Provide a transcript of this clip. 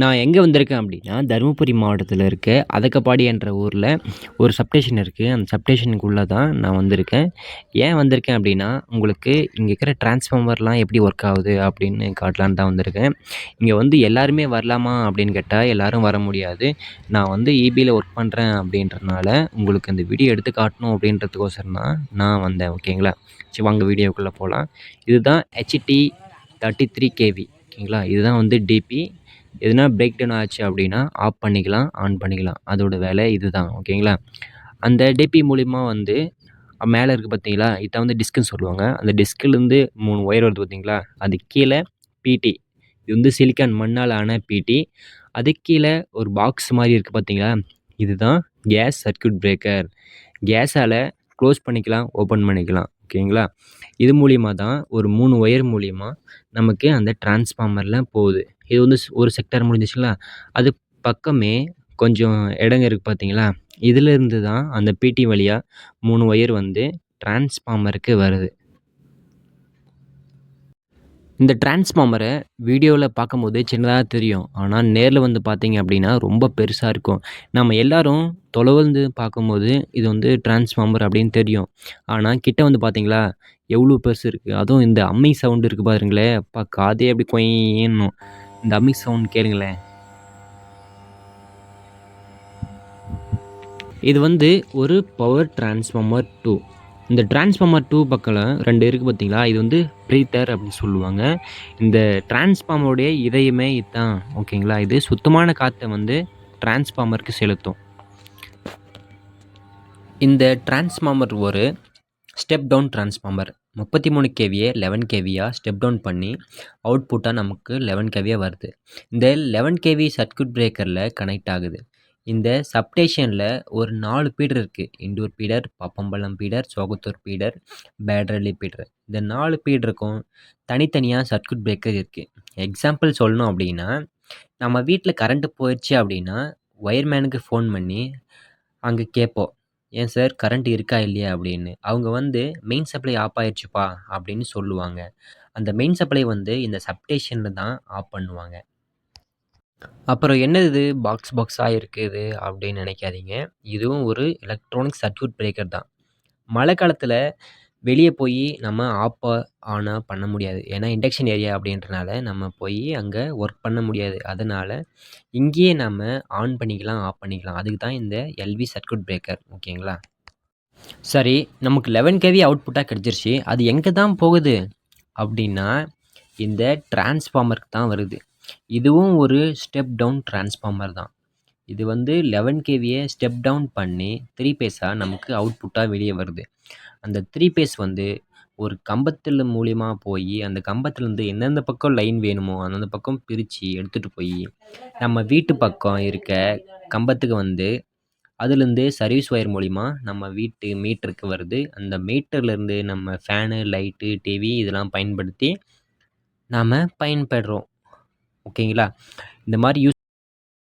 நான் எங்கே வந்திருக்கேன் அப்படின்னா தருமபுரி மாவட்டத்தில் இருக்க அதக்கப்பாடி என்ற ஊரில் ஒரு சப்டேஷன் இருக்குது அந்த சப்டேஷனுக்குள்ளே தான் நான் வந்திருக்கேன். ஏன் வந்திருக்கேன் அப்படின்னா உங்களுக்கு இங்கே இருக்கிற டிரான்ஸ்ஃபார்மர்லாம் எப்படி ஒர்க் ஆகுது அப்படின்னு காட்டலான்னு தான் வந்திருக்கேன். இங்கே வந்து எல்லாருமே வரலாமா அப்படின்னு கேட்டால் எல்லோரும் வர முடியாது. நான் வந்து இபியில் ஒர்க் பண்ணுறேன் அப்படின்றனால உங்களுக்கு அந்த வீடியோ எடுத்து காட்டணும் அப்படின்றதுக்கோசரம் தான் நான் வந்தேன் ஓகேங்களா சரி வாங்க வீடியோக்குள்ளே போகலாம் இதுதான் ஹெச்டி தேர்ட்டி த்ரீ கேவி ஓகேங்களா இதுதான் வந்து டிபி எதுனா பிரேக் டவுன் ஆச்சு அப்படின்னா ஆஃப் பண்ணிக்கலாம் ஆன் பண்ணிக்கலாம். அதோட வேலை இது தான் ஓகேங்களா அந்த டிபி மூலிமா வந்து மேலே இருக்குது பார்த்தீங்களா? இதான் வந்து டிஸ்க்குன்னு சொல்லுவாங்க. அந்த டிஸ்க்லேருந்து மூணு ஒயர் வருது பார்த்தீங்களா? அது கீழே பிடி இது வந்து சிலிக்கான் மண்ணால் ஆன பிடி அதுக்கு கீழே ஒரு பாக்ஸ் மாதிரி இருக்குது பார்த்தீங்களா? இதுதான் கேஸ் சர்க்யூட் பிரேக்கர் கேஸால் க்ளோஸ் பண்ணிக்கலாம் ஓப்பன் பண்ணிக்கலாம் ஓகேங்களா இது மூலிமா தான் ஒரு மூணு ஒயர் மூலிமா நமக்கு அந்த டிரான்ஸ்ஃபார்மரில் போகுது. இது வந்து ஒரு செக்டார் முடிஞ்சிச்சுங்களா அது பக்கமே கொஞ்சம் இடங்க இருக்குது பார்த்தீங்களா இதிலேருந்து தான் அந்த பிடி வழியாக மூணு ஒயர் வந்து டிரான்ஸ்ஃபார்மருக்கு வருது. இந்த டிரான்ஸ்ஃபார்மரை வீடியோவில் பார்க்கும்போது சின்னதாக தெரியும். ஆனால் நேரில் வந்து பார்த்தீங்க அப்படின்னா ரொம்ப பெருசாக இருக்கும். நம்ம எல்லோரும் தொலைவந்து பார்க்கும்போது இது வந்து டிரான்ஸ்ஃபார்மர் அப்படின்னு தெரியும். ஆனால் கிட்ட வந்து பார்த்தீங்களா எவ்வளோ பெருசு இருக்குது அதுவும் இந்த அம்மை சவுண்டு இருக்குது பாருங்களேன் அப்பா காதே அப்படி கொய்யணும் இந்த அம்மி சவுண்ட் கேளுங்களேன். இது வந்து ஒரு பவர் டிரான்ஸ்ஃபார்மர் டூ இந்த டிரான்ஸ்ஃபார்மர் டூ பக்கம் ரெண்டு இருக்குது பார்த்தீங்களா இது வந்து ப்ரீத்தர் அப்படின்னு சொல்லுவாங்க. இந்த டிரான்ஸ்ஃபார்மருடைய இதயமே இதுதான் ஓகேங்களா? இது சுத்தமான காற்றை வந்து டிரான்ஸ்ஃபார்மருக்கு செலுத்தும். இந்த டிரான்ஸ்ஃபார்மர் ஒரு ஸ்டெப் டவுன் டிரான்ஸ்ஃபார்மர் முப்பத்தி மூணு கேவியை லெவன் கேவியாக ஸ்டெப் டவுன் பண்ணி அவுட்புட்டாக நமக்கு லெவன் கேவியாக வருது. இந்த லெவன் கேவி சர்க்யூட் பிரேக்கரில் கனெக்ட் ஆகுது. இந்த சப்டேஷனில் ஒரு நாலு பீடர் இருக்குது Indur feeder Pappampallam feeder Sogathur feeder பேட்ரலி feeder இந்த நாலு பீடருக்கும் தனித்தனியாக சர்க்யூட் பிரேக்கர் இருக்குது எக்ஸாம்பிள் சொல்லணும் அப்படின்னா நம்ம வீட்டில் கரண்ட்டு போயிடுச்சு அப்படின்னா ஒயர்மேனுக்கு ஃபோன் பண்ணி அங்கே கேட்போம் ஏன் சார் கரண்ட் இருக்கா இல்லையா அப்படின்னு. அவங்க வந்து மெயின் சப்ளை ஆஃப் ஆயிடுச்சுப்பா அப்படின்னு சொல்லுவாங்க. அந்த மெயின் சப்ளை வந்து இந்த சப்டேஷனில் தான் ஆஃப் பண்ணுவாங்க. அப்புறம் என்னது இது? பாக்ஸ் பாக்ஸாக இருக்குது அப்படின்னு நினைக்காதீங்க. இதுவும் ஒரு எலக்ட்ரானிக் சர்க்யூட் பிரேக்கர் தான். மழை காலத்தில் வெளியே போய் நம்ம ஆஃப் ஆனாக பண்ண முடியாது. ஏன்னா இண்டக்ஷன் ஏரியா அப்படின்றனால நம்ம போய் அங்கே ஒர்க் பண்ண முடியாது. அதனால் இங்கேயே நம்ம ஆன் பண்ணிக்கலாம் ஆஃப் பண்ணிக்கலாம். அதுக்கு தான் இந்த எல்வி சர்க்யூட் பிரேக்கர் ஓகேங்களா? சரி நமக்கு லெவன் கேவி அவுட்புட்டாக கிடச்சிருச்சு. அது எங்கே தான் போகுது? அப்படின்னா இந்த டிரான்ஸ்ஃபார்மருக்கு தான் வருது. இதுவும் ஒரு ஸ்டெப் டவுன் டிரான்ஸ்ஃபார்மர் தான். இது வந்து லெவன் கேவியை ஸ்டெப் டவுன் பண்ணி த்ரீ பேஸாக நமக்கு அவுட்புட்டாக வெளியே வருது. அந்த த்ரீ பேஸ் வந்து ஒரு கம்பத்தில் மூலியமா போய் அந்த கம்பத்துலேருந்து எந்தெந்த பக்கம் லைன் வேணுமோ அந்தந்த பக்கம் பிரித்து எடுத்துகிட்டு போய் நம்ம வீட்டு பக்கம் இருக்க கம்பத்துக்கு வந்து அதுலேருந்து சர்வீஸ் ஒயர் மூலிமா நம்ம வீட்டு மீட்டருக்கு வருது. அந்த மீட்டர்லேருந்து நம்ம ஃபேனு லைட்டு டிவி இதெல்லாம் பயன்படுத்தி நாம் பயன்படுறோம். ஓகேங்களா இந்த மாதிரி யூஸ்